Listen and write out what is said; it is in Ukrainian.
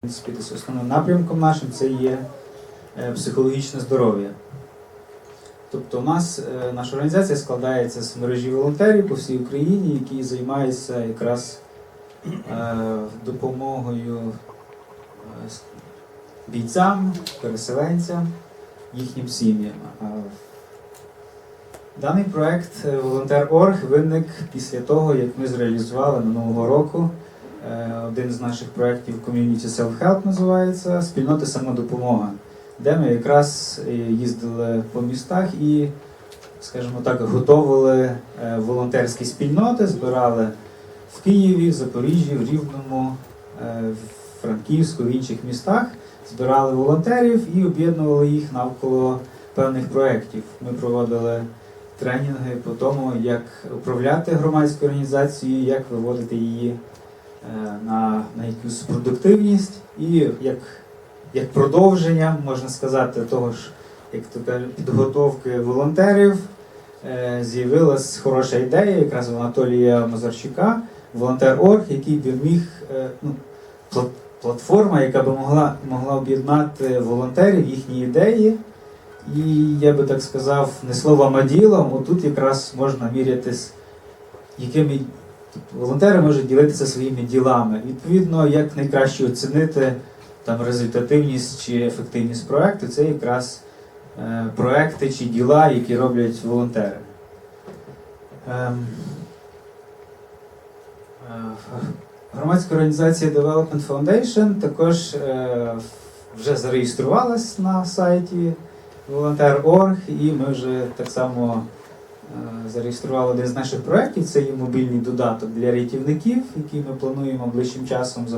принципі, десь основним напрямком нашим це є е, психологічне здоров'я. Тобто у нас е, наша організація складається з мережі волонтерів по всій Україні, які займаються якраз е, допомогою бійцям, переселенцям, їхнім сім'ям. Даний проект Волонтер.орг виник після того, як ми зреалізували минулого року один з наших проєктів Community Self-Help називається Спільнота самодопомога, де ми якраз е, їздили по містах і, скажімо так, готовили е, волонтерські спільноти, збирали в Києві, в Запоріжжі, в Рівному, е, в Франківську, в інших містах, збирали волонтерів і об'єднували їх навколо певних проєктів. Ми проводили тренінги по тому, як управляти громадською організацією, як виводити її е, на, на якусь продуктивність і як, як продовження, можна сказати, того ж, як кажуть, підготовки волонтерів. е, З'явилась хороша ідея якраз в Анатолія Мазарчука, волонтер.орг, який би міг, е, ну, платформа, яка би могла, могла об'єднати волонтерів, їхні ідеї. І я би так сказав, не словом, а ділом, отут якраз можна мірятись, якими тобто, волонтери можуть ділитися своїми ділами. Відповідно, як найкраще оцінити там результативність чи ефективність проекту, це якраз е, проекти чи діла, які роблять волонтери. Ем, е, Громадська організація Development Foundation також е, вже зареєструвалась на сайті волонтер.орг, і ми вже так само зареєстрували один з наших проєктів. Це є мобільний додаток для рятівників, який ми плануємо ближчим часом